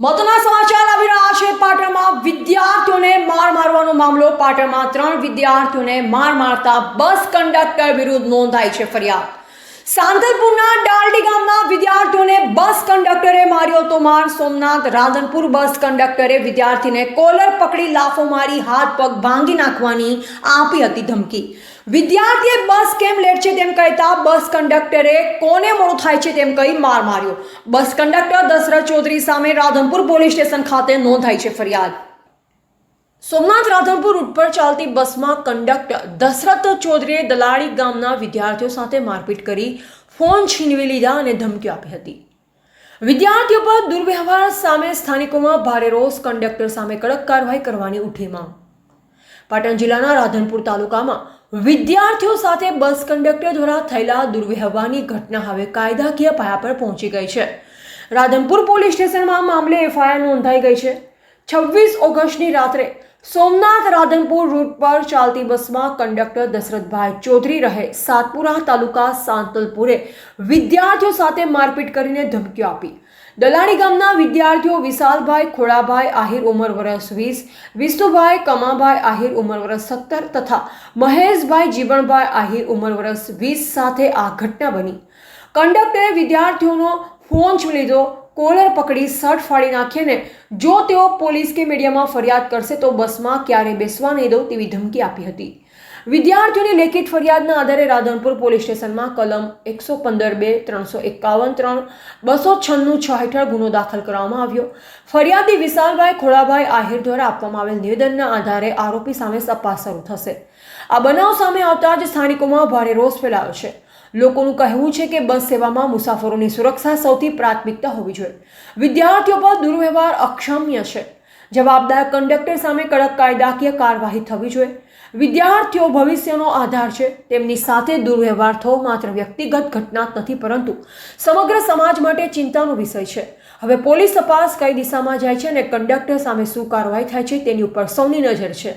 મહત્વના સમાચાર આવી રહ્યા છે. પાટણમાં વિદ્યાર્થીઓને માર મારવાનો મામલો. પાટણમાં ત્રણ વિદ્યાર્થીઓને માર મારતા બસ કંડક્ટર વિરુદ્ધ નોંધાઈ છે ફરિયાદ. સાંતલપુરના ડાલડી ગામના વિદ્યાર્થીઓને બસ કંડક્ટરે માર્યો તો માર. સોમનાથ રાધનપુર બસ કંડક્ટરે વિદ્યાર્થીને કોલર પકડી લાફો મારી, હાથ પગ ભાંગી નાખવાની આપી હતી ધમકી. વિદ્યાર્થીએ બસ કેમ લેટ છે તેમ કહેતા બસ કંડક્ટરે કોને મોડું થાય છે તેમ કહી માર માર્યો. બસ કંડક્ટર દશરથ ચૌધરી સામે રાધનપુર પોલીસ સ્ટેશન ખાતે નોંધાઈ છે ફરિયાદ. સોમનાથ રાધનપુર રૂટ પર ચાલતી બસમાં કંડક્ટર દશરથ ચૌધરીએ દલાળી ગામના વિદ્યાર્થીઓ સાથે મારપીટ કરી, ફોન છીનવી લીધા અને ધમકી આપી હતી. વિદ્યાર્થીઓ પર દુર્વ્યવહાર સામે સ્થાનિકોમાં ભારે રોષ કંડક્ટર સામે કડક કાર્યવાહી કરવાની ઉઠી માંગ પાટણ જિલ્લાના રાધનપુર તાલુકામાં વિદ્યાર્થીઓ સાથે બસ કંડક્ટર દ્વારા થયેલા દુર્વ્યવહારની ઘટના હવે કાયદાકીય પાયા પર પહોંચી ગઈ છે. રાધનપુર પોલીસ સ્ટેશનમાં મામલે એફઆઈઆર નોંધાઈ ગઈ છે. છવ્વીસ ઓગસ્ટની રાત્રે સોમનાથ રાધનપુર રૂટ પર ચાલતી બસમાં કંડક્ટર દશરથભાઈ ચૌધરી રહે. સાતપુરા તાલુકા સાંતલપુરે વિદ્યાર્થીઓ સાથે મારપીટ કરીને ધમકીઓ આપી. દલાણી ગામના વિદ્યાર્થીઓ વિશાલભાઈ ખોડાભાઈ આહિર ઉંમર વર્ષ વીસ, વિષ્ણુભાઈ કમાભાઈ આહિર ઉંમર વર્ષ સત્તર તથા મહેશભાઈ જીવણભાઈ આહિર ઉંમર વર્ષ વીસ સાથે આ ઘટના બની. કંડક્ટરે વિદ્યાર્થીઓનો છીનવી લીધો, કોલર પકડી શર્ટ ફાડી નાખીને, જો તેઓ પોલીસ કે મીડિયામાં ફરિયાદ કરશે તો બસમાં ક્યારે બેસવા નહીં દઉં તેવી ધમકી આપી હતી. વિદ્યાર્થીઓની લેખિત ફરિયાદના આધારે રાધનપુર પોલીસ સ્ટેશનમાં કલમ એકસો પંદર બે, ત્રણસો એકાવન ત્રણ, બસો છન્નું છ હેઠળ ગુનો દાખલ કરવામાં આવ્યો. ફરિયાદી વિશાલભાઈ ખોડાભાઈ આહિર દ્વારા આપવામાં આવેલ નિવેદનના આધારે આરોપી સામે તપાસ શરૂ થશે. આ બનાવ સામે આવતા જ સ્થાનિકોમાં ભારે રોષ ફેલાયો છે. લોકોનું કહેવું છે કે બસ સેવામાં મુસાફરોની સુરક્ષા સૌથી પ્રાથમિકતા હોવી જોઈએ. વિદ્યાર્થીઓ પર દુર્વ્યવહાર અક્ષમ્ય છે. જવાબદાર કંડક્ટર સામે કડક કાયદાકીય કાર્યવાહી થવી જોઈએ. વિદ્યાર્થીઓ ભવિષ્યનો આધાર છે. તેમની સાથે દુર્વ્યવહાર થવો માત્ર વ્યક્તિગત ઘટના નથી, પરંતુ સમગ્ર સમાજ માટે ચિંતાનો વિષય છે. હવે પોલીસ તપાસ કઈ દિશામાં જાય છે અને કંડક્ટર સામે શું કાર્યવાહી થાય છે તેની ઉપર સૌની નજર છે.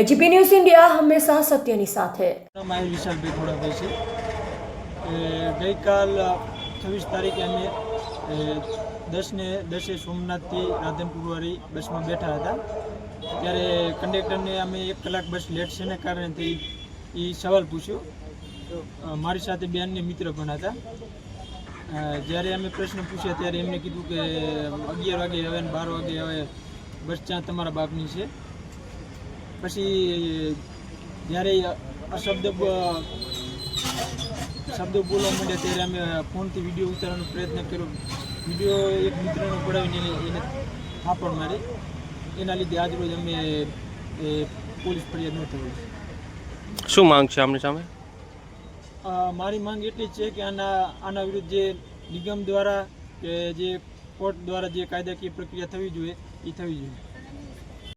એજીપી ન્યૂઝ ઇન્ડિયા હંમેશા સત્યની સાથે. આહિર વિશાલભાઈ ખોડાભાઈ છે ગઈકાલ છવ્વીસ તારીખે અમે દસને, દસે સોમનાથથી રાધનપુરવારી બસમાં બેઠા હતા. ત્યારે કંડક્ટરને અમે એક કલાક બસ લેટ છે ને કારણે એ સવાલ પૂછ્યો. મારી સાથે બે અન્ય મિત્ર પણ હતા. જ્યારે અમે પ્રશ્ન પૂછ્યા ત્યારે એમને કીધું કે અગિયાર વાગે હવે ને બાર વાગે હવે બસ ત્યાં તમારા બાપની છે. પછી જ્યારે અશબ્દ શબ્દ શબ્દો બોલવા માંડ્યા ત્યારે અમે ફોનથી વીડિયો ઉતારવાનો પ્રયત્ન કર્યો. વીડિયો એક મિત્રને પડાવીને એને થાપણ મારી. એના લીધે આજરોજ અમે એ પોલીસ ફરિયાદ નોંધાવી શું માંગ છે આમની સામે? મારી માંગ એટલી જ છે કે આના આના વિરુદ્ધ જે નિગમ દ્વારા કે જે કોર્ટ દ્વારા જે કાયદાકીય પ્રક્રિયા થવી જોઈએ એ થવી જોઈએ.